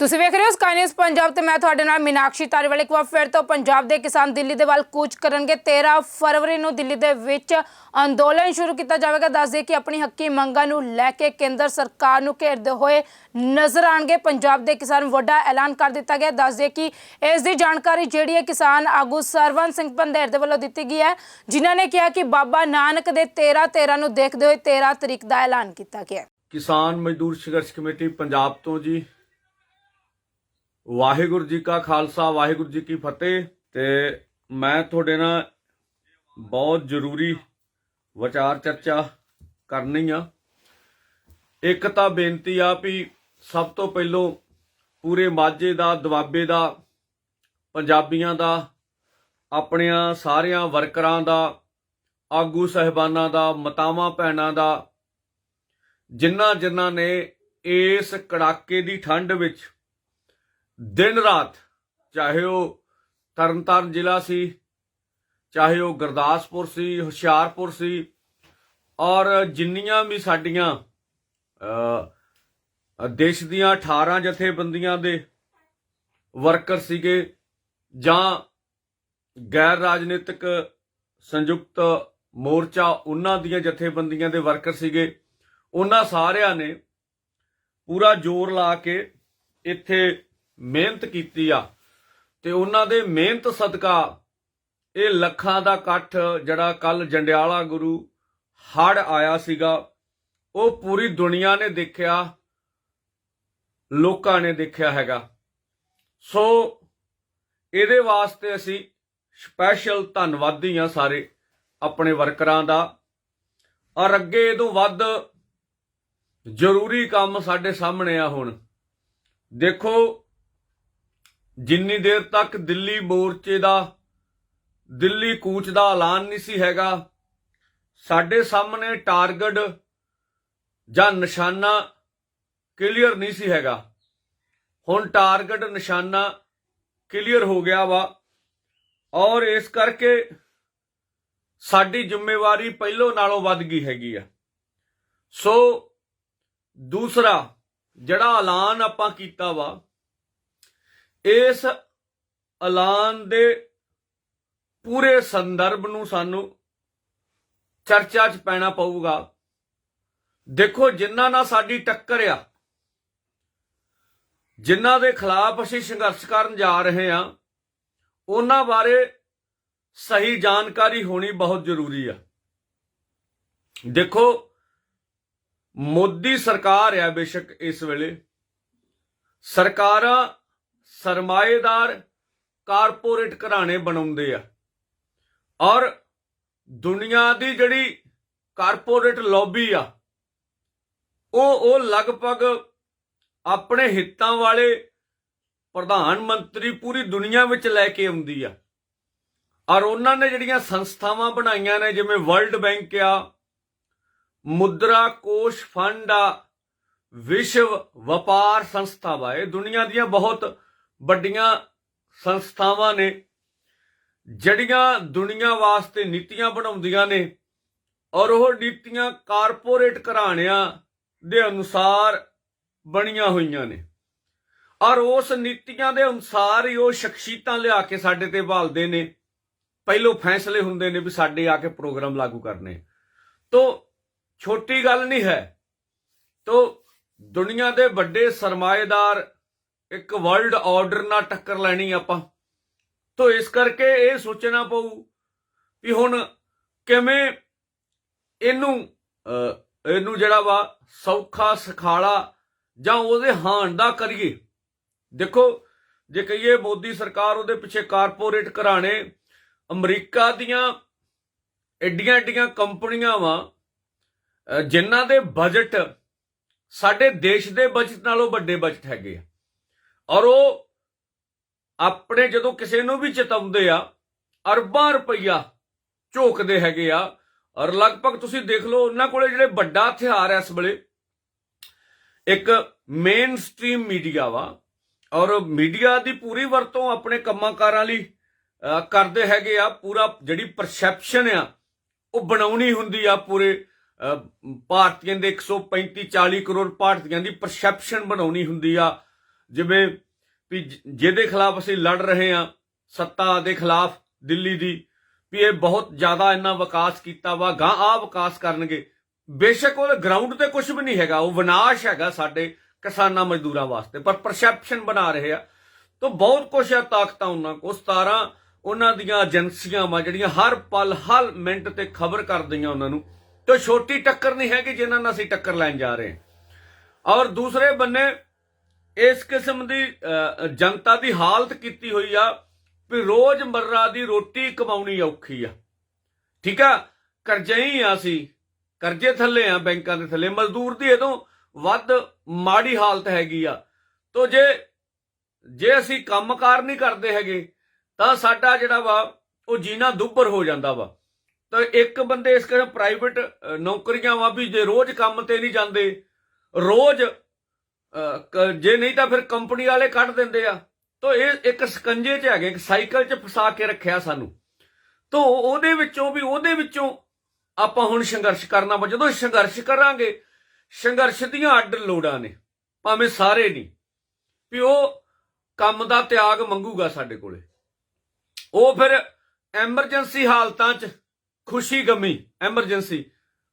ਤੁਸੀਂ ਵੇਖ ਰਹੇ ਹੋ ਸਕਾਈ ਨਿਊਜ਼ ਪੰਜਾਬ ਤੇ ਮੈਂ ਤੁਹਾਡੇ ਨਾਲ ਮੀਨਾਕਸ਼ੀ ਤਾਰੀਵਾਲ ਇੱਕ ਵਾਰ ਫਿਰ ਤੋਂ ਪੰਜਾਬ ਦੇ ਕਿਸਾਨ ਦਿੱਲੀ ਦੇ ਵੱਲ ਕੂਚ ਕਰਨਗੇ। 13 ਫਰਵਰੀ ਨੂੰ ਦਿੱਲੀ ਦੇ ਵਿੱਚ ਅੰਦੋਲਨ ਸ਼ੁਰੂ ਕੀਤਾ ਜਾਵੇਗਾ। ਦੱਸਦੇ ਕਿ ਆਪਣੀ ਹੱਕੀ ਮੰਗਾਂ ਨੂੰ ਲੈ ਕੇ ਕੇਂਦਰ ਸਰਕਾਰ ਨੂੰ ਘੇਰਦੇ ਹੋਏ ਨਜ਼ਰ ਆਣਗੇ ਪੰਜਾਬ ਦੇ ਕਿਸਾਨ ਵੱਡਾ ਐਲਾਨ ਕਰ ਦਿੱਤਾ ਗਿਆ। ਦੱਸਦੇ ਕਿ ਇਸ ਦੀ ਜਾਣਕਾਰੀ ਜਿਹੜੀ ਹੈ ਕਿਸਾਨ ਆਗੂ ਸਰਵਨ ਸਿੰਘ ਪੰਧੇਰ ਦੇ ਵੱਲੋਂ ਦਿੱਤੀ ਗਈ ਹੈ, ਜਿਨ੍ਹਾਂ ਨੇ ਕਿਹਾ ਕਿ ਬਾਬਾ ਨਾਨਕ ਦੇ 13 13 ਨੂੰ ਦੇਖਦੇ ਹੋਏ 13 ਤਰੀਕ ਦਾ ਐਲਾਨ ਕੀਤਾ ਗਿਆ। ਕਿਸਾਨ ਮਜ਼ਦੂਰ ਸੰਘਰਸ਼ ਕਮੇਟੀ ਪੰਜਾਬ ਤੋਂ ਜੀ ਵਾਹਿਗੁਰੂ ਜੀ ਕਾ ਖਾਲਸਾ, ਵਾਹਿਗੁਰੂ ਜੀ ਕੀ ਫਤਿਹ। ਤੇ ਮੈਂ ਤੁਹਾਡੇ ਨਾਲ ਬਹੁਤ ਜ਼ਰੂਰੀ ਵਿਚਾਰ ਚਰਚਾ ਕਰਨੀ ਆ। ਇੱਕ ਤਾਂ ਬੇਨਤੀ ਆ ਵੀ ਸਭ ਤੋਂ ਪਹਿਲੋਂ ਪੂਰੇ ਮਾਝੇ ਦਾ, ਦੁਆਬੇ ਦਾ, ਪੰਜਾਬੀਆਂ ਦਾ, ਆਪਣਿਆਂ ਸਾਰਿਆਂ ਵਰਕਰਾਂ ਦਾ, ਆਗੂ ਸਹਿਬਾਨਾਂ ਦਾ, ਮਤਾਵਾਂ ਭੈਣਾਂ ਦਾ ਜਿਨ੍ਹਾਂ ਜਿਨ੍ਹਾਂ ਨੇ ਇਸ ਕੜਾਕੇ ਦੀ ਠੰਡ ਵਿੱਚ ਦਿਨ ਰਾਤ, ਚਾਹੇ ਉਹ ਤਰਨਤਾਰਨ ਜ਼ਿਲ੍ਹਾ ਸੀ, ਚਾਹੇ ਉਹ ਗੁਰਦਾਸਪੁਰ ਸੀ, ਹੁਸ਼ਿਆਰਪੁਰ ਸੀ, ਔਰ ਜਿੰਨੀਆਂ ਵੀ ਸਾਡੀਆਂ ਦੇਸ਼ ਦੀਆਂ 18 ਜਥੇਬੰਦੀਆਂ ਦੇ ਵਰਕਰ ਸੀਗੇ ਜਾਂ ਗੈਰ ਰਾਜਨੀਤਿਕ ਸੰਯੁਕਤ ਮੋਰਚਾ, ਉਹਨਾਂ ਦੀਆਂ ਜਥੇਬੰਦੀਆਂ ਦੇ ਵਰਕਰ ਸੀਗੇ, ਉਹਨਾਂ ਸਾਰਿਆਂ ਨੇ ਪੂਰਾ ਜ਼ੋਰ ਲਾ ਕੇ ਇੱਥੇ ਮਿਹਨਤ ਕੀਤੀ ਆ। ਤੇ ਉਹਨਾਂ ਦੇ ਮਿਹਨਤ ਸਦਕਾ ਇਹ ਲੱਖਾਂ ਦਾ ਇਕੱਠ ਜਿਹੜਾ ਕੱਲ ਜੰਡਿਆਲਾ ਗੁਰੂ ਹੜ ਆਇਆ ਸੀਗਾ, ਉਹ ਪੂਰੀ ਦੁਨੀਆ ਨੇ ਦੇਖਿਆ, ਲੋਕਾਂ ਨੇ ਦੇਖਿਆ ਹੈਗਾ। ਸੋ ਇਹਦੇ ਵਾਸਤੇ ਅਸੀਂ ਸਪੈਸ਼ਲ ਧੰਨਵਾਦੀ ਆ ਸਾਰੇ ਆਪਣੇ ਵਰਕਰਾਂ ਦਾ। ਔਰ ਅੱਗੇ ਇਹ ਤੋਂ ਵੱਧ ਜ਼ਰੂਰੀ ਕੰਮ ਸਾਡੇ ਸਾਹਮਣੇ ਆ ਹੁਣ। ਦੇਖੋ ਜਿੰਨੀ ਦੇਰ ਤੱਕ ਦਿੱਲੀ ਮੋਰਚੇ ਦਾ, ਦਿੱਲੀ ਕੂਚ ਦਾ ਐਲਾਨ ਨਹੀਂ ਸੀ ਹੈਗਾ, ਸਾਡੇ ਸਾਹਮਣੇ ਟਾਰਗੇਟ ਜਾਂ ਨਿਸ਼ਾਨਾ ਕਲੀਅਰ ਨਹੀਂ ਸੀ ਹੈਗਾ। ਹੁਣ ਟਾਰਗੇਟ ਨਿਸ਼ਾਨਾ ਕਲੀਅਰ ਹੋ ਗਿਆ ਵਾ ਔਰ ਇਸ ਕਰਕੇ ਸਾਡੀ ਜ਼ਿੰਮੇਵਾਰੀ ਪਹਿਲੋਂ ਨਾਲੋਂ ਵੱਧ ਗਈ ਹੈਗੀ ਆ। ਸੋ ਦੂਸਰਾ ਜਿਹੜਾ ਐਲਾਨ ਆਪਾਂ ਕੀਤਾ ਵਾ ਇਸ ਐਲਾਨ ਦੇ ਪੂਰੇ ਸੰਦਰਭ ਨੂੰ ਸਾਨੂੰ ਚਰਚਾ 'ਚ ਪੈਣਾ ਪਊਗਾ। ਦੇਖੋ ਜਿਨ੍ਹਾਂ ਨਾਲ ਸਾਡੀ ਟੱਕਰ ਆ ਜਿਨ੍ਹਾਂ ਦੇ ਖਿਲਾਫ ਅਸੀਂ ਸੰਘਰਸ਼ ਕਰਨ ਜਾ ਰਹੇ ਹਾਂ, ਉਹਨਾਂ ਬਾਰੇ ਸਹੀ ਜਾਣਕਾਰੀ ਹੋਣੀ ਬਹੁਤ ਜ਼ਰੂਰੀ ਆ। ਦੇਖੋ, ਮੋਦੀ ਸਰਕਾਰ ਆ ਬੇਸ਼ੱਕ ਇਸ ਵੇਲੇ। ਸਰਕਾਰਾਂ ਸਰਮਾਏਦਾਰ ਕਾਰਪੋਰੇਟ ਘਰਾਣੇ ਬਣਾਉਂਦੇ ਆ। ਔਰ ਦੁਨੀਆ ਦੀ ਜਿਹੜੀ ਕਾਰਪੋਰੇਟ ਲੌਬੀ ਆ, ਉਹ ਉਹ ਲਗਭਗ ਆਪਣੇ ਹਿੱਤਾਂ ਵਾਲੇ ਪ੍ਰਧਾਨ ਮੰਤਰੀ ਪੂਰੀ ਦੁਨੀਆ ਵਿੱਚ ਲੈ ਕੇ ਆਉਂਦੀ ਆ। ਔਰ ਉਹਨਾਂ ਨੇ ਜਿਹੜੀਆਂ ਸੰਸਥਾਵਾਂ ਬਣਾਈਆਂ ਨੇ, ਜਿਵੇਂ ਵਰਲਡ ਬੈਂਕ ਆ, ਮੁਦਰਾ ਕੋਸ਼ ਫੰਡ ਆ, ਵਿਸ਼ਵ ਵਪਾਰ ਸੰਸਥਾ ਵਾ ਇਹ ਦੁਨੀਆ ਦੀਆਂ ਬਹੁਤ ਵੱਡੀਆਂ ਸੰਸਥਾਵਾਂ ਨੇ, ਜਿਹੜੀਆਂ ਦੁਨੀਆ ਵਾਸਤੇ ਨੀਤੀਆਂ ਬਣਾਉਂਦੀਆਂ ਨੇ ਔਰ ਉਹ ਨੀਤੀਆਂ ਕਾਰਪੋਰੇਟ ਘਰਾਣਿਆਂ ਦੇ ਅਨੁਸਾਰ ਬਣੀਆਂ ਹੋਈਆਂ ਨੇ। ਔਰ ਉਸ ਨੀਤੀਆਂ ਦੇ ਅਨੁਸਾਰ ਹੀ ਉਹ ਸ਼ਖਸੀਅਤਾਂ ਲਿਆ ਕੇ ਸਾਡੇ ਤੇ ਭਾਲਦੇ ਨੇ। ਪਹਿਲੋਂ ਫੈਸਲੇ ਹੁੰਦੇ ਨੇ ਵੀ ਸਾਡੇ ਆ ਕੇ ਪ੍ਰੋਗਰਾਮ ਲਾਗੂ ਕਰਨੇ। ਤੋ ਛੋਟੀ ਗੱਲ ਨਹੀਂ ਹੈ। ਤੋ ਦੁਨੀਆ ਦੇ ਵੱਡੇ ਸਰਮਾਏਦਾਰ ਇੱਕ ਵਰਲਡ ਆਰਡਰ ਨਾਲ ਟੱਕਰ ਲੈਣੀ ਆਪਾਂ। ਤੋ ਇਸ ਕਰਕੇ ਇਹ ਸੋਚਣਾ ਪਊ ਵੀ ਹੁਣ ਕਿਵੇਂ ਇਹਨੂੰ ਇਹਨੂੰ ਜਿਹੜਾ ਵਾ ਸੌਖਾ, ਸਖਾਲਾ ਜਾਂ ਉਹਦੇ ਹਾਣ ਦਾ ਕਰੀਏ। ਦੇਖੋ, ਜੇ ਕਹੀਏ ਮੋਦੀ ਸਰਕਾਰ ਉਹਦੇ ਪਿੱਛੇ ਕਾਰਪੋਰੇਟ ਘਰਾਣੇ, ਅਮਰੀਕਾ ਦੀਆਂ ਐਡੀਆਂ ਐਡੀਆਂ ਕੰਪਨੀਆਂ ਵਾ ਜਿਨ੍ਹਾਂ ਦੇ ਬਜਟ ਸਾਡੇ ਦੇਸ਼ ਦੇ ਬਜਟ ਨਾਲੋਂ ਵੱਡੇ ਬਜਟ ਹੈਗੇ ਆ। ਔਰ ਉਹ ਆਪਣੇ ਜਦੋਂ ਕਿਸੇ ਨੂੰ ਵੀ ਚਿਤਾਉਂਦੇ ਆ ਅਰਬਾਂ ਰੁਪਈਆ ਝੋਕਦੇ ਹੈਗੇ ਆ ਔਰ ਲਗਭਗ ਤੁਸੀਂ ਦੇਖ ਲਓ ਉਹਨਾਂ ਕੋਲੇ ਜਿਹੜੇ ਵੱਡਾ ਹਥਿਆਰ ਐ ਇਸ ਵੇਲੇ ਇੱਕ ਮੇਨ ਸਟ੍ਰੀਮ ਮੀਡੀਆ ਵਾ ਔਰ ਮੀਡੀਆ ਦੀ ਪੂਰੀ ਵਰਤੋਂ ਆਪਣੇ ਕੰਮਾਂਕਾਰਾਂ ਲਈ ਕਰਦੇ ਹੈਗੇ ਆ ਪੂਰਾ ਜਿਹੜੀ ਪਰਸੈਪਸ਼ਨ ਆ ਉਹ ਬਣਾਉਣੀ ਹੁੰਦੀ ਆ ਪੂਰੇ ਅਹ, ਭਾਰਤੀਆਂ ਦੇ 135 40 ਕਰੋੜ ਭਾਰਤੀਆਂ ਦੀ ਪਰਸੈਪਸ਼ਨ ਬਣਾਉਣੀ ਹੁੰਦੀ ਆ ਜਿਵੇਂ ਵੀ ਜਿਹਦੇ ਖਿਲਾਫ ਅਸੀਂ ਲੜ ਰਹੇ ਹਾਂ, ਸੱਤਾ ਦੇ ਖਿਲਾਫ, ਦਿੱਲੀ ਦੀ, ਵੀ ਇਹ ਬਹੁਤ ਜ਼ਿਆਦਾ ਇੰਨਾ ਵਿਕਾਸ ਕੀਤਾ ਵਾ ਗਾਂ ਆ ਵਿਕਾਸ ਕਰਨਗੇ। ਬੇਸ਼ੱਕ ਉਹ ਗਰਾਊਂਡ ਤੇ ਕੁਝ ਵੀ ਨਹੀਂ ਹੈਗਾ, ਉਹ ਵਿਨਾਸ਼ ਹੈਗਾ ਸਾਡੇ ਕਿਸਾਨਾਂ ਮਜ਼ਦੂਰਾਂ ਵਾਸਤੇ, ਪਰ ਪਰਸੈਪਸ਼ਨ ਬਣਾ ਰਹੇ ਆ। ਤਾਂ ਬਹੁਤ ਕੁਝ ਆ ਤਾਕਤਾਂ ਉਹਨਾਂ ਕੋਲ 17 ਉਹਨਾਂ ਦੀਆਂ ਏਜੰਸੀਆਂ ਵਾ, ਜਿਹੜੀਆਂ ਹਰ ਪਲ, ਹਰ ਮਿੰਟ ਤੇ ਖਬਰ ਕਰਦੀਆਂ ਉਹਨਾਂ ਨੂੰ। ਤੇ ਛੋਟੀ ਟੱਕਰ ਨਹੀਂ ਹੈਗੀ ਜਿਨ੍ਹਾਂ ਨਾਲ ਅਸੀਂ ਟੱਕਰ ਲੈਣ ਜਾ ਰਹੇ ਹਾਂ। ਔਰ ਦੂਸਰੇ ਬੰਨੇ ਇਸ ਕਿਸਮ ਦੀ ਜਨਤਾ ਦੀ ਹਾਲਤ ਕੀਤੀ ਹੋਈ ਆ ਵੀ ਰੋਜ਼ ਮਰਰਾ ਦੀ ਰੋਟੀ ਕਮਾਉਣੀ ਔਖੀ ਆ। ਠੀਕ ਆ? ਕਰਜ਼ੇ ਹੀ ਆ ਅਸੀਂ। ਕਰਜ਼ੇ ਥੱਲੇ ਆ, ਬੈਂਕਾਂ ਦੇ ਥੱਲੇ। ਮਜ਼ਦੂਰ ਦੀ ਇਦੋਂ ਵੱਧ ਮਾੜੀ ਹਾਲਤ ਹੈਗੀ ਆ। ਤੋ ਜੇ ਜੇ ਅਸੀਂ ਕੰਮਕਾਰ ਨਹੀਂ ਕਰਦੇ ਹੈਗੇ, ਤਾਂ ਸਾਡਾ ਜਿਹੜਾ ਵਾ, ਉਹ ਜੀਣਾ ਦੁੱਭਰ ਹੋ ਜਾਂਦਾ ਵਾ। ਤਾਂ ਇੱਕ ਬੰਦੇ ਇਸ ਕਰ ਪ੍ਰਾਈਵੇਟ ਨੌਕਰੀਆਂ ਵਾ ਵੀ ਜੇ ਰੋਜ਼ ਕੰਮ ਤੇ ਨਹੀਂ ਜਾਂਦੇ, ਰੋਜ਼ ਜੇ ਨਹੀਂ ਤਾਂ ਫਿਰ ਕੰਪਨੀ ਵਾਲੇ ਕੱਢ ਦਿੰਦੇ ਆ। ਤਾਂ ਇਹ ਇੱਕ ਸਕੰਜੇ 'ਚ ਹੈਗੇ, ਇੱਕ ਸਾਈਕਲ 'ਚ ਫਸਾ ਕੇ ਰੱਖਿਆ ਸਾਨੂੰ। ਤਾਂ ਉਹਦੇ ਵਿੱਚੋਂ ਵੀ, ਉਹਦੇ ਵਿੱਚੋਂ ਆਪਾਂ ਹੁਣ ਸੰਘਰਸ਼ ਕਰਨਾ ਵਾ। ਜਦੋਂ ਸੰਘਰਸ਼ ਕਰਾਂਗੇ, ਸੰਘਰਸ਼ ਦੀਆਂ ਅੱਡ ਲੋੜਾਂ ਨੇ, ਭਾਵੇਂ ਸਾਰੇ ਨਹੀਂ। ਵੀ ਉਹ ਕੰਮ ਦਾ ਤਿਆਗ ਮੰਗੂਗਾ ਸਾਡੇ ਕੋਲੇ। ਉਹ ਫਿਰ ਐਮਰਜੈਂਸੀ ਹਾਲਤਾਂ 'ਚ ਖੁਸ਼ੀ ਗਮੀ, ਐਮਰਜੈਂਸੀ।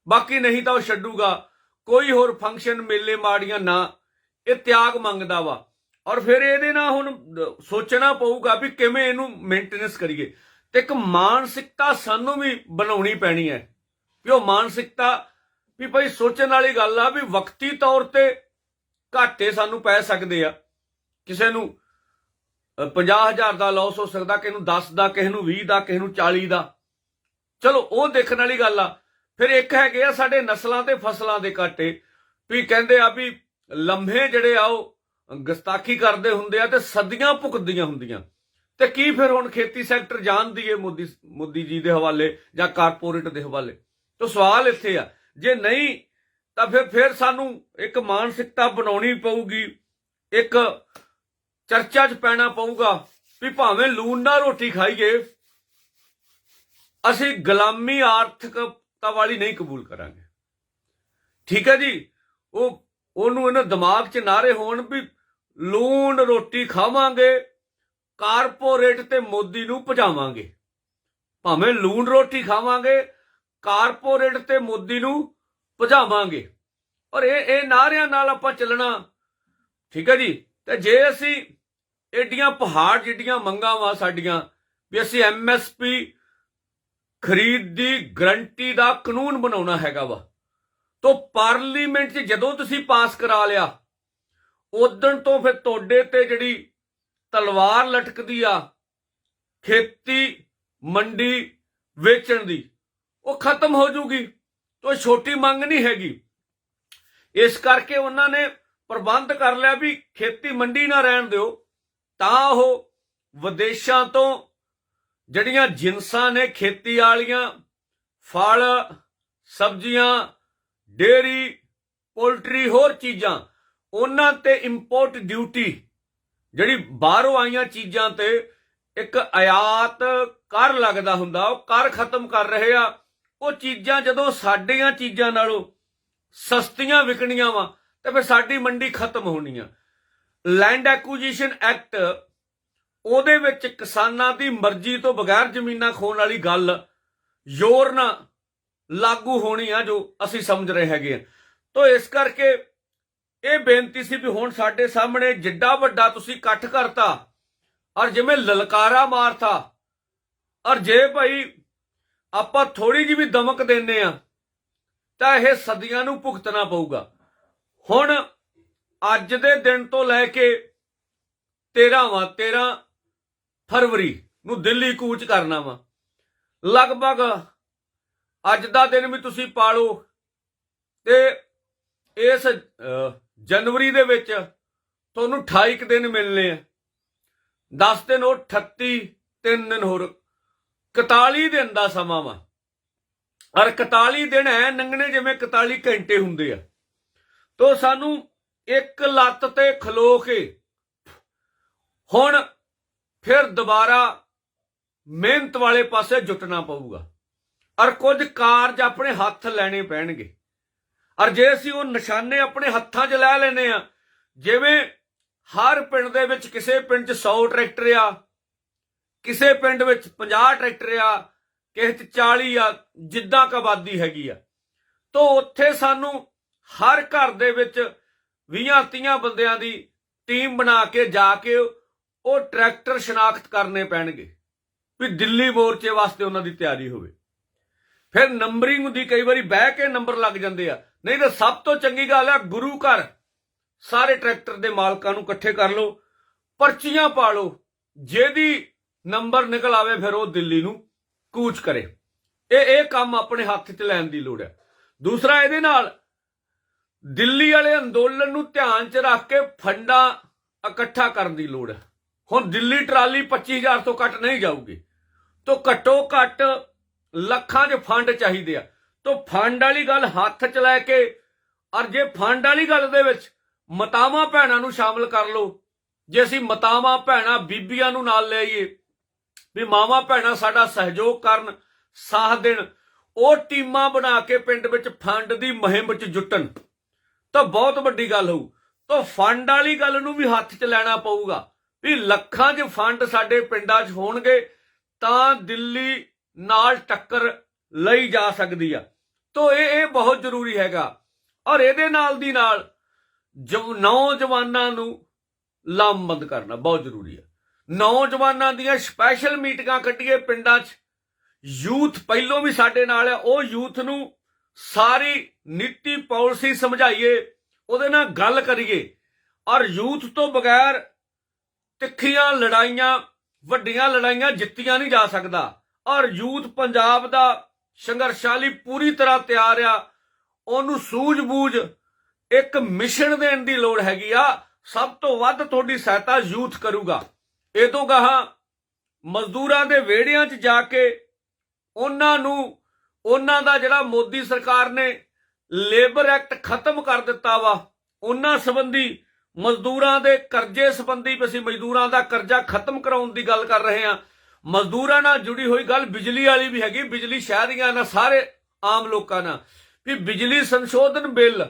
ਬਾਕੀ ਨਹੀਂ ਤਾਂ ਉਹ ਛੱਡੂਗਾ। ਕੋਈ ਹੋਰ ਫੰਕਸ਼ਨ ਮੇਲੇ ਮਾੜੀਆਂ ਨਾ ਇਹ ਤਿਆਗ ਮੰਗਦਾ ਵਾ। ਔਰ ਫਿਰ ਇਹਦੇ ਨਾਲ ਹੁਣ ਸੋਚਣਾ ਪਊਗਾ ਵੀ ਕਿਵੇਂ ਇਹਨੂੰ ਮੇਨਟੇਨੈਂਸ ਕਰੀਏ। ਤੇ ਇੱਕ ਮਾਨਸਿਕਤਾ ਸਾਨੂੰ ਵੀ ਬਣਾਉਣੀ ਪੈਣੀ ਹੈ। ਵੀ ਉਹ ਮਾਨਸਿਕਤਾ, ਵੀ ਭਾਈ ਸੋਚਣ ਵਾਲੀ ਗੱਲ ਆ ਵੀ ਵਕਤੀ ਤੌਰ ਤੇ ਘਾਟੇ ਸਾਨੂੰ ਪੈ ਸਕਦੇ ਆ। ਕਿਸੇ ਨੂੰ 50000 ਦਾ ਲਾਸ ਹੋ ਸਕਦਾ, ਕਿਸੇ ਨੂੰ 10 ਦਾ, ਕਿਸੇ ਨੂੰ 20 ਦਾ, ਕਿਸੇ ਨੂੰ 40 ਦਾ। ਚਲੋ, ਉਹ ਦੇਖਣ ਵਾਲੀ ਗੱਲ ਆ। ਫਿਰ ਇੱਕ ਹੈਗੇ ਆ ਸਾਡੇ ਨਸਲਾਂ ਤੇ ਫਸਲਾਂ ਦੇ ਘਾਟੇ। ਵੀ ਕਹਿੰਦੇ ਆ ਵੀ ਲੰਮੇ ਜਿਹੜੇ ਆ ਉਹ ਗਸਤਾਖੀ ਕਰਦੇ ਹੁੰਦੇ ਆ ਤੇ ਸਦੀਆਂ ਭੁਗਤਦੀਆਂ ਹੁੰਦੀਆਂ। ਤੇ ਕੀ ਫਿਰ ਹੁਣ ਖੇਤੀ ਸੈਕਟਰ ਜਾਣ ਦੀਏ ਮੋਦੀ ਮੋਦੀ ਜੀ ਦੇ ਹਵਾਲੇ ਜਾਂ ਕਾਰਪੋਰੇਟ ਦੇ ਹਵਾਲੇ? ਤਾਂ ਸਵਾਲ ਇੱਥੇ ਆ, ਜੇ ਨਹੀਂ, ਤਾਂ ਫਿਰ ਫਿਰ ਸਾਨੂੰ ਇੱਕ ਮਾਨਸਿਕਤਾ ਬਣਾਉਣੀ ਪਊਗੀ, ਇੱਕ ਚਰਚਾ 'ਚ ਪੈਣਾ ਪਊਗਾ ਵੀ ਭਾਵੇਂ ਲੂਣ ਨਾਲ ਰੋਟੀ ਖਾਈਏ, ਅਸੀਂ ਗੁਲਾਮੀ ਆਰਥਿਕਤਾ ਵਾਲੀ ਨਹੀਂ ਕਬੂਲ ਕਰਾਂਗੇ। ਠੀਕ ਹੈ ਜੀ? ਉਹ ਉਹਨੂੰ ਇਹਨਾਂ ਦਿਮਾਗ 'ਚ ਨਾਰੇ ਹੋਣ ਵੀ ਲੂਣ ਰੋਟੀ ਖਾਵਾਂਗੇ, ਕਾਰਪੋਰੇਟ ਤੇ ਮੋਦੀ ਨੂੰ ਭਜਾਵਾਂਗੇ ਭਾਵੇਂ ਲੂਣ ਰੋਟੀ ਖਾਵਾਂਗੇ, ਕਾਰਪੋਰੇਟ ਤੇ ਮੋਦੀ ਨੂੰ ਭਜਾਵਾਂਗੇ ਔਰ ਇਹ ਇਹ ਨਾਰਿਆਂ ਨਾਲ ਆਪਾਂ ਚੱਲਣਾ। ਠੀਕ ਹੈ ਜੀ? ਤੇ ਜੇ ਅਸੀਂ ਏਡੀਆਂ ਪਹਾੜ ਜਿੱਡੀਆਂ ਮੰਗਾਂ ਵਾ ਸਾਡੀਆਂ, ਵੀ ਅਸੀਂ ਐਮਐਸਪੀ ਖਰੀਦ ਦੀ ਗਰੰਟੀ ਦਾ ਕਾਨੂੰਨ ਬਣਾਉਣਾ ਹੈਗਾ ਵਾ ਤੋਂ ਪਾਰਲੀਮੈਂਟ 'ਚ ਜਦੋਂ ਤੁਸੀਂ ਪਾਸ ਕਰਾ ਲਿਆ ਉਦੋਂ ਤੋਂ ਫਿਰ ਤੁਹਾਡੇ ਤੇ ਜਿਹੜੀ ਤਲਵਾਰ ਲਟਕਦੀ ਆ, ਖੇਤੀ, ਮੰਡੀ ਵੇਚਣ ਦੀ, ਉਹ ਖਤਮ ਹੋ ਜੂਗੀ, ਤੋਂ ਛੋਟੀ ਮੰਗ ਨਹੀਂ ਹੈਗੀ। ਇਸ ਕਰਕੇ ਉਹਨਾਂ ਨੇ ਪ੍ਰਬੰਧ ਕਰ ਲਿਆ ਵੀ ਖੇਤੀ ਮੰਡੀ ਨਾ ਰਹਿਣ ਦਿਓ, ਤਾਂ ਉਹ ਵਿਦੇਸ਼ਾਂ ਤੋਂ ਜਿਹੜੀਆਂ ਜਿੰਸਾਂ ਨੇ ਖੇਤੀ ਵਾਲੀਆਂ, ਫਲ, ਸਬਜ਼ੀਆਂ ਡੇਰੀ ਪੋਲਟਰੀ, ਹੋਰ ਚੀਜ਼ਾਂ, ਉਹਨਾਂ ਤੇ ਇੰਪੋਰਟ ਡਿਊਟੀ ਜਿਹੜੀ ਬਾਹਰੋਂ ਆਈਆਂ ਚੀਜ਼ਾਂ ਤੇ ਇੱਕ ਆਯਾਤ ਕਰ ਲੱਗਦਾ ਹੁੰਦਾ, ਉਹ ਕਰ ਖਤਮ ਕਰ ਰਹੇ ਆ। ਉਹ ਚੀਜ਼ਾਂ ਜਦੋਂ ਸਾਡੀਆਂ ਚੀਜ਼ਾਂ ਨਾਲੋਂ ਸਸਤੀਆਂ ਵਿਕਣੀਆਂ ਵਾ, ਤੇ ਫਿਰ ਸਾਡੀ ਮੰਡੀ ਖਤਮ ਹੋਣੀ ਆ। ਲੈਂਡ ਐਕੁਜੀਸ਼ਨ ਐਕਟ ਉਹਦੇ ਵਿੱਚ ਕਿਸਾਨਾਂ ਦੀ ਮਰਜ਼ੀ ਤੋਂ ਬਗੈਰ ਜ਼ਮੀਨਾਂ ਖੋਣ ਵਾਲੀ ਗੱਲ ਜ਼ੋਰ ਨਾਲ ਲਾਗੂ ਹੋਣੀ ਆ ਜੋ ਅਸੀਂ ਸਮਝ ਰਹੇ ਹੈਗੇ ਆ। ਤੋਂ ਇਸ ਕਰਕੇ ਇਹ ਬੇਨਤੀ ਸੀ ਵੀ ਹੁਣ ਸਾਡੇ ਸਾਹਮਣੇ ਜਿੱਡਾ ਵੱਡਾ ਤੁਸੀਂ ਇਕੱਠ ਕਰਤਾ, ਔਰ ਜਿਵੇਂ ਲਲਕਾਰਾ ਮਾਰਤਾ, ਔਰ ਜੇ ਭਾਈ ਆਪਾਂ ਥੋੜੀ ਜਿਹੀ ਵੀ ਦਮਕ ਦਿੰਨੇ ਆ, ਤਾਂ ਇਹ ਸਦੀਆਂ ਨੂੰ ਭੁਗਤਣਾ ਪਊਗਾ। ਹੁਣ ਅੱਜ ਦੇ ਦਿਨ ਤੋਂ ਲੈ ਕੇ 13 ਵਾ 13 ਫਰਵਰੀ ਨੂੰ ਦਿੱਲੀ ਕੂਚ ਕਰਨਾ ਵਾ। ਲਗਭਗ ਅੱਜ ਦਾ ਦਿਨ ਵੀ ਤੁਸੀਂ ਪਾਲੋ। ਤੇ ਇਸ ਜਨਵਰੀ ਦੇ ਵਿੱਚ ਤੁਹਾਨੂੰ 28 ਕੁ ਦਿਨ ਮਿਲਨੇ ਆ। 10 ਦਿਨ ਉਹ 38 ਤਿੰਨ ਦਿਨ ਹੋਰ। 41 ਦਿਨ ਦਾ ਸਮਾਂ ਵਾ। ਔਰ 41 ਦਿਨ ਐ ਨੰਗਣੇ ਜਿਵੇਂ 41 ਘੰਟੇ ਹੁੰਦੇ ਆ। ਤੋ ਸਾਨੂੰ ਇੱਕ ਲੱਤ ਤੇ ਖਲੋ ਕੇ ਹੁਣ ਫਿਰ ਦੁਬਾਰਾ ਮਿਹਨਤ ਵਾਲੇ ਪਾਸੇ ਜੁਟਣਾ ਪਊਗਾ। ਔਰ ਕੁਝ ਕਾਰਜ ਆਪਣੇ ਹੱਥ ਲੈਣੇ ਪੈਣਗੇ। ਔਰ ਜੇ ਅਸੀਂ ਉਹ ਨਿਸ਼ਾਨੇ ਆਪਣੇ ਹੱਥਾਂ 'ਚ ਲੈ ਲੈਨੇ ਆ ਜਿਵੇਂ ਹਰ ਪਿੰਡ ਦੇ ਵਿੱਚ ਕਿਸੇ ਪਿੰਡ 'ਚ 100 ਟਰੈਕਟਰ ਆ, ਕਿਸੇ ਪਿੰਡ ਵਿੱਚ 50 ਟਰੈਕਟਰ ਆ, ਕਿਸੇ 'ਚ 40 ਆ, ਜਿੱਦਾਂ ਕ ਆਬਾਦੀ ਹੈਗੀ ਆ, ਤੋਂ ਉੱਥੇ ਸਾਨੂੰ ਹਰ ਘਰ ਦੇ ਵਿੱਚ 20 30 ਬੰਦਿਆਂ ਦੀ ਟੀਮ ਬਣਾ ਕੇ ਜਾ ਕੇ ਉਹ ਟਰੈਕਟਰ ਸ਼ਨਾਖਤ ਕਰਨੇ ਪੈਣਗੇ, ਵੀ ਦਿੱਲੀ ਮੋਰਚੇ ਵਾਸਤੇ ਉਹਨਾਂ ਦੀ ਤਿਆਰੀ ਹੋਵੇ। ਫਿਰ ਨੰਬਰਿੰਗ ਹੁੰਦੀ ਕਈ ਵਾਰੀ ਬਹਿ ਕੇ ਨੰਬਰ ਲੱਗ ਜਾਂਦੇ ਆ। ਨਹੀਂ ਤਾਂ ਸਭ ਤੋਂ ਚੰਗੀ ਗੱਲ ਆ, ਗੁਰੂ ਘਰ, ਸਾਰੇ ਟਰੈਕਟਰ ਦੇ ਮਾਲਕਾਂ ਨੂੰ ਇਕੱਠੇ ਕਰ ਲਓ, ਪਰਚੀਆਂ ਪਾ ਲਓ, ਜਿਹਦੀ ਨੰਬਰ ਨਿਕਲ ਆਵੇ ਫਿਰ ਉਹ ਦਿੱਲੀ ਨੂੰ ਕੂਚ ਕਰੇ। ਇਹ ਇਹ ਕੰਮ ਆਪਣੇ ਹੱਥ 'ਚ ਲੈਣ ਦੀ ਲੋੜ ਹੈ ਦੂਸਰਾ ਇਹਦੇ ਨਾਲ ਦਿੱਲੀ ਵਾਲੇ ਅੰਦੋਲਨ ਨੂੰ ਧਿਆਨ 'ਚ ਰੱਖ ਕੇ ਫੰਡਾਂ ਇਕੱਠਾ ਕਰਨ ਦੀ ਲੋੜ ਹੈ ਹੁਣ ਦਿੱਲੀ ਟਰਾਲੀ 25000 ਤੋਂ ਘੱਟ ਨਹੀਂ ਜਾਊਗੀ। ਤੋਂ ਘੱਟੋ ਘੱਟ ਲੱਖਾਂ 'ਚ ਫੰਡ ਚਾਹੀਦੇ ਆ। ਤੋਂ ਫੰਡ ਵਾਲੀ ਗੱਲ ਹੱਥ 'ਚ ਲੈ ਕੇ ਔਰ ਜੇ ਫੰਡ ਵਾਲੀ ਗੱਲ ਦੇ ਵਿੱਚ ਮਤਾਵਾਂ ਭੈਣਾਂ ਨੂੰ ਸ਼ਾਮਲ ਕਰ ਲਓ, ਜੇ ਅਸੀਂ ਮਤਾਵਾਂ ਭੈਣਾਂ ਬੀਬੀਆਂ ਨੂੰ ਨਾਲ ਲੈ ਆਈਏ, ਵੀ ਮਾਵਾਂ ਭੈਣਾਂ ਸਾਡਾ ਸਹਿਯੋਗ ਕਰਨ, ਸਾਥ ਦੇਣ, ਉਹ ਟੀਮਾਂ ਬਣਾ ਕੇ ਪਿੰਡ ਵਿੱਚ ਫੰਡ ਦੀ ਮੁਹਿੰਮ ਵਿੱਚ ਜੁਟਣ, ਤਾਂ ਬਹੁਤ ਵੱਡੀ ਗੱਲ ਹੋਊ। ਤਾਂ ਫੰਡ ਵਾਲੀ ਗੱਲ ਨੂੰ ਵੀ ਹੱਥ 'ਚ ਲੈਣਾ ਪਊਗਾ, ਵੀ ਲੱਖਾਂ 'ਚ ਫੰਡ ਸਾਡੇ ਪਿੰਡਾਂ 'ਚ ਹੋਣਗੇ, ਤਾਂ ਦਿੱਲੀ ਨਾਲ ਟੱਕਰ ਲਈ ਜਾ ਸਕਦੀ ਆ। ਤਾਂ ਇਹ ਇਹ ਬਹੁਤ ਜ਼ਰੂਰੀ ਹੈਗਾ। ਔਰ ਇਹਦੇ ਨਾਲ ਦੀ ਨਾਲ ਜਵ- ਨੌਜਵਾਨਾਂ ਨੂੰ ਲਾਮਬੰਦ ਕਰਨਾ ਬਹੁਤ ਜ਼ਰੂਰੀ ਹੈ ਨੌਜਵਾਨਾਂ ਦੀਆਂ ਸਪੈਸ਼ਲ ਮੀਟਿੰਗਾਂ ਕੱਢੀਏ ਪਿੰਡਾਂ 'ਚ। ਯੂਥ ਪਹਿਲੋਂ ਵੀ ਸਾਡੇ ਨਾਲ ਹੈ ਉਹ ਯੂਥ ਨੂੰ ਸਾਰੀ ਨੀਤੀ ਪਾਲਿਸੀ ਸਮਝਾਈਏ, ਉਹਦੇ ਨਾਲ ਗੱਲ ਕਰੀਏ। ਔਰ ਯੂਥ ਤੋਂ ਬਗੈਰ ਤਿੱਖੀਆਂ ਲੜਾਈਆਂ, ਵੱਡੀਆਂ ਲੜਾਈਆਂ ਜਿੱਤੀਆਂ ਨਹੀਂ ਜਾ ਸਕਦਾ। ਔਰ ਯੂਥ ਪੰਜਾਬ ਦਾ ਸੰਘਰਸ਼ਾਂ ਲਈ ਪੂਰੀ ਤਰ੍ਹਾਂ ਤਿਆਰ ਆ, ਉਹਨੂੰ ਸੂਝ-ਬੂਝ ਇੱਕ ਮਿਸ਼ਨ ਦੇਣ ਦੀ ਲੋੜ ਹੈਗੀ ਆ। ਸਭ ਤੋਂ ਵੱਧ ਤੁਹਾਡੀ ਸਹਾਇਤਾ ਯੂਥ ਕਰੂਗਾ। ਇਹ ਤੋਂ ਗਾਹਾਂ ਮਜ਼ਦੂਰਾਂ ਦੇ ਵਿਹੜਿਆਂ 'ਚ ਜਾ ਕੇ ਉਹਨਾਂ ਨੂੰ, ਉਹਨਾਂ ਦਾ ਜਿਹੜਾ ਮੋਦੀ ਸਰਕਾਰ ਨੇ ਲੇਬਰ ਐਕਟ ਖਤਮ ਕਰ ਦਿੱਤਾ ਵਾ, ਉਹਨਾਂ ਸੰਬੰਧੀ ਮਜ਼ਦੂਰਾਂ ਦੇ ਕਰਜ਼ੇ ਸੰਬੰਧੀ ਵੀ ਅਸੀਂ ਮਜ਼ਦੂਰਾਂ ਦਾ ਕਰਜ਼ਾ ਖਤਮ ਕਰਾਉਣ ਦੀ ਗੱਲ ਕਰ ਰਹੇ ਹਾਂ। ਮਜ਼ਦੂਰਾਂ ਨਾਲ ਜੁੜੀ ਹੋਈ ਗੱਲ ਬਿਜਲੀ ਵਾਲੀ ਵੀ ਹੈਗੀ, ਬਿਜਲੀ ਸ਼ਹਿਰੀਆਂ ਨਾਲ, ਸਾਰੇ ਆਮ ਲੋਕਾਂ ਨਾਲ। ਵੀ ਬਿਜਲੀ ਸੰਸ਼ੋਧਨ ਬਿੱਲ,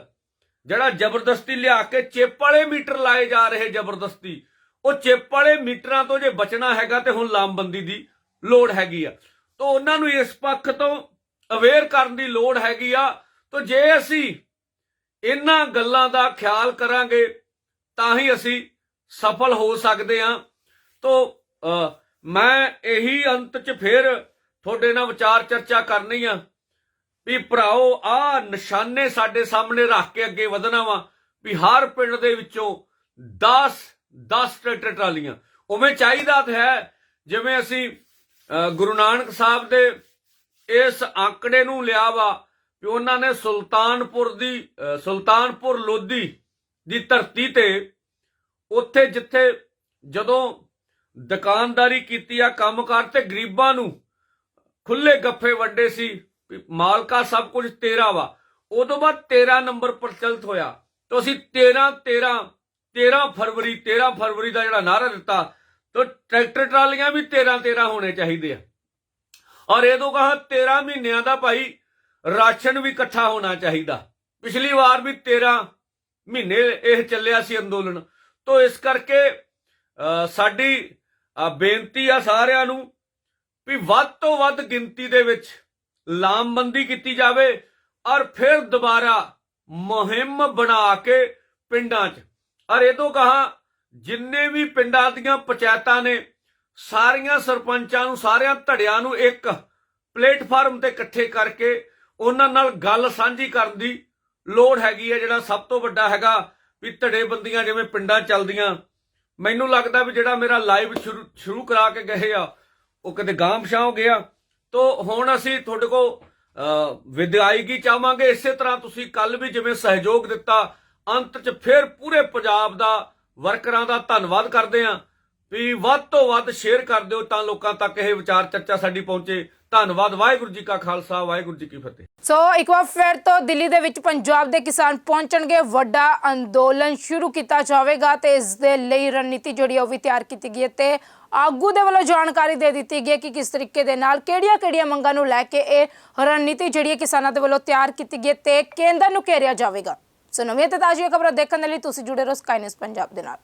ਜਿਹੜਾ ਜ਼ਬਰਦਸਤੀ ਲਿਆ ਕੇ ਚਿੱਪ ਵਾਲੇ ਮੀਟਰ ਲਾਏ ਜਾ ਰਹੇ ਜ਼ਬਰਦਸਤੀ, ਉਹ ਚਿੱਪ ਵਾਲੇ ਮੀਟਰਾਂ ਤੋਂ ਜੇ ਬਚਣਾ ਹੈਗਾ ਤੇ ਹੁਣ ਲਾਮਬੰਦੀ ਦੀ ਲੋੜ ਹੈਗੀ ਆ। ਤਾਂ ਉਹਨਾਂ ਨੂੰ ਇਸ ਪੱਖ ਤੋਂ ਅਵੇਅਰ ਕਰਨ ਦੀ ਲੋੜ ਹੈਗੀ ਆ। ਤਾਂ ਜੇ ਅਸੀਂ ਇਹਨਾਂ ਗੱਲਾਂ ਦਾ ਖਿਆਲ ਕਰਾਂਗੇ, ਤਾਂ ਹੀ ਅਸੀਂ ਸਫਲ ਹੋ ਸਕਦੇ ਹਾਂ। ਤੋਂ ਮੈਂ ਇਹੀ ਅੰਤ 'ਚ ਫਿਰ ਤੁਹਾਡੇ ਨਾਲ ਵਿਚਾਰ ਚਰਚਾ ਕਰਨੀ ਆ ਵੀ ਭਰਾਓ, ਆ ਨਿਸ਼ਾਨੇ ਸਾਡੇ ਸਾਹਮਣੇ ਰੱਖ ਕੇ ਅੱਗੇ ਵਧਣਾ ਵਾ ਵੀ ਹਰ ਪਿੰਡ ਦੇ ਵਿੱਚੋਂ 10 10 ਟਰੈਕਟਰ ਟਰਾਲੀਆਂ। ਉਵੇਂ ਚਾਹੀਦਾ ਤਾਂ ਹੈ, ਜਿਵੇਂ ਅਸੀਂ ਗੁਰੂ ਨਾਨਕ ਸਾਹਿਬ ਦੇ ਇਸ ਆંકੜੇ ਨੂੰ ਲਿਆ ਵਾ ਵੀ ਉਹਨਾਂ ਨੇ ਸੁਲਤਾਨਪੁਰ ਦੀ ਸੁਲਤਾਨਪੁਰ ਲੋਧੀ ਦੀ ਧਰਤੀ ਤੇ ਉੱਥੇ ਜਿੱਥੇ ਜਦੋਂ ਦੁਕਾਨਦਾਰੀ ਕੀਤੀ ਆ ਕੰਮਕਾਰ ਤੇ ਗਰੀਬਾਂ ਨੂੰ। ਖੁੱਲੇ ਗੱਫੇ ਵੱਡੇ ਸੀ ਮਾਲਕਾ ਸਭ ਕੁਝ ਤੇਰਾ ਵਾ। ਉਦੋਂ ਬਾਅਦ 13 ਨੰਬਰ ਪ੍ਰਚਲਿਤ ਹੋਇਆ। ਤਾਂ ਅਸੀਂ 13 13 13 ਫਰਵਰੀ 13 ਫਰਵਰੀ ਦਾ ਜਿਹੜਾ ਨਾਰਾ ਦਿੱਤਾ ਤਾਂ ਟਰੈਕਟਰ ਟਰਾਲੀਆਂ ਵੀ 13 13 ਹੋਣੇ ਚਾਹੀਦੇ ਆ। ਔਰ ਇਹ ਤੋਂ ਕਹਾ 13 ਮਹੀਨਿਆਂ ਦਾ ਭਾਈ ਰਾਸ਼ਨ ਵੀ ਇਕੱਠਾ ਹੋਣਾ ਚਾਹੀਦਾ। ਪਿਛਲੀ ਵਾਰ ਵੀ 13 ਮਹੀਨੇ ਇਹ ਚੱਲਿਆ ਸੀ ਅੰਦੋਲਨ। ਤੋਂ ਇਸ ਕਰਕੇ ਅ, ਸਾਡੀ ਬੇਨਤੀ ਆ ਸਾਰਿਆਂ ਨੂੰ ਵੀ ਵੱਧ ਤੋਂ ਵੱਧ ਗਿਣਤੀ ਦੇ ਵਿੱਚ ਲਾਮਬੰਦੀ ਕੀਤੀ ਜਾਵੇ ਔਰ ਫਿਰ ਦੁਬਾਰਾ ਮੁਹਿੰਮ ਬਣਾ ਕੇ ਪਿੰਡਾਂ 'ਚ। ਔਰ ਇਹ ਤੋਂ ਕਹਾ, ਜਿੰਨੇ ਵੀ ਪਿੰਡਾਂ ਦੀਆਂ ਪੰਚਾਇਤਾਂ ਨੇ, ਸਾਰੀਆਂ ਸਰਪੰਚਾਂ ਨੂੰ, ਸਾਰਿਆਂ ਧੜਿਆਂ ਨੂੰ ਇੱਕ ਪਲੇਟਫਾਰਮ ਤੇ ਇਕੱਠੇ ਕਰਕੇ ਉਹਨਾਂ ਨਾਲ ਗੱਲ ਸਾਂਝੀ ਕਰਨ ਦੀ ਲੋੜ ਹੈਗੀ ਹੈ ਜਿਹੜਾ ਸਭ ਤੋਂ ਵੱਡਾ ਹੈਗਾ ਵੀ ਧੜੇ ਬੰਦੀਆਂ ਜਿਵੇਂ ਪਿੰਡਾਂ ਚੱਲਦੀਆਂ। ਮੈਨੂੰ ਲੱਗਦਾ ਵੀ ਜਿਹੜਾ ਮੇਰਾ ਲਾਈਵ ਸ਼ੁਰੂ ਕਰਾ ਕੇ ਗਏ ਆ ਉਹ ਕਦੇ ਗਾਂਵਸ਼ਾਂ ਗਿਆ। ਤੋ ਹੁਣ ਅਸੀਂ ਤੁਹਾਡੇ ਕੋ ਅ, ਵਿਦਿਆਇਗੀ ਚਾਹਾਂਗੇ। ਇਸੇ ਤਰ੍ਹਾਂ ਤੁਸੀਂ ਕੱਲ ਵੀ ਜਿਵੇਂ ਸਹਿਯੋਗ ਦਿੱਤਾ ਅੰਤ 'ਚ ਫਿਰ ਪੂਰੇ ਪੰਜਾਬ ਦਾ ਵਰਕਰਾਂ ਦਾ ਧੰਨਵਾਦ ਕਰਦੇ ਆਂ। ਵੀ ਵੱਧ ਤੋਂ ਵੱਧ ਸ਼ੇਅਰ ਕਰ ਦਿਓ ਤਾਂ ਲੋਕਾਂ ਤੱਕ ਇਹ ਵਿਚਾਰ ਚਰਚਾ ਸਾਡੀ ਪਹੁੰਚੇ। ਧੰਨਵਾਦ, ਵਾਹਿਗੁਰੂ ਜੀ ਕਾ ਖਾਲਸਾ, ਵਾਹਿਗੁਰੂ ਜੀ ਕੀ ਫਤਿਹ। ਸੋ ਇੱਕ ਵਾਰ ਫਿਰ ਤੋਂ ਦਿੱਲੀ ਦੇ ਵਿੱਚ ਪੰਜਾਬ ਦੇ ਕਿਸਾਨ ਪਹੁੰਚਣਗੇ। ਵੱਡਾ ਅੰਦੋਲਨ ਸ਼ੁਰੂ ਕੀਤਾ ਜਾਵੇਗਾ ਤੇ ਇਸ ਦੇ ਲਈ ਰਣਨੀਤੀ ਜਿਹੜੀ ਹੈ ਉਹ ਵੀ ਤਿਆਰ ਕੀਤੀ ਗਈ ਹੈ ਤੇ ਆਗੂ ਦੇ ਵੱਲੋਂ ਜਾਣਕਾਰੀ ਦੇ ਦਿੱਤੀ ਗਈ ਹੈ ਕਿ ਕਿਸ ਤਰੀਕੇ ਦੇ ਨਾਲ ਕਿਹੜੀਆਂ-ਕਿਹੜੀਆਂ ਮੰਗਾਂ ਨੂੰ ਲੈ ਕੇ ਇਹ ਰਣਨੀਤੀ ਜਿਹੜੀ ਹੈ ਕਿਸਾਨਾਂ ਦੇ ਵੱਲੋਂ ਤਿਆਰ ਕੀਤੀ ਗਈ ਹੈ ਤੇ ਕੇਂਦਰ ਨੂੰ ਘੇਰਿਆ ਜਾਵੇਗਾ। ਸੋ ਨਵੀਆਂ ਤੇ ਤਾਜ਼ੀਆਂ ਖਬਰਾਂ ਦੇਖਣ ਦੇ ਲਈ ਤੁਸੀਂ ਜੁੜੇ ਰਹੋ ਸਕਾਈ ਨਿਊਜ਼ ਪੰਜਾਬ ਦੇ ਨਾਲ।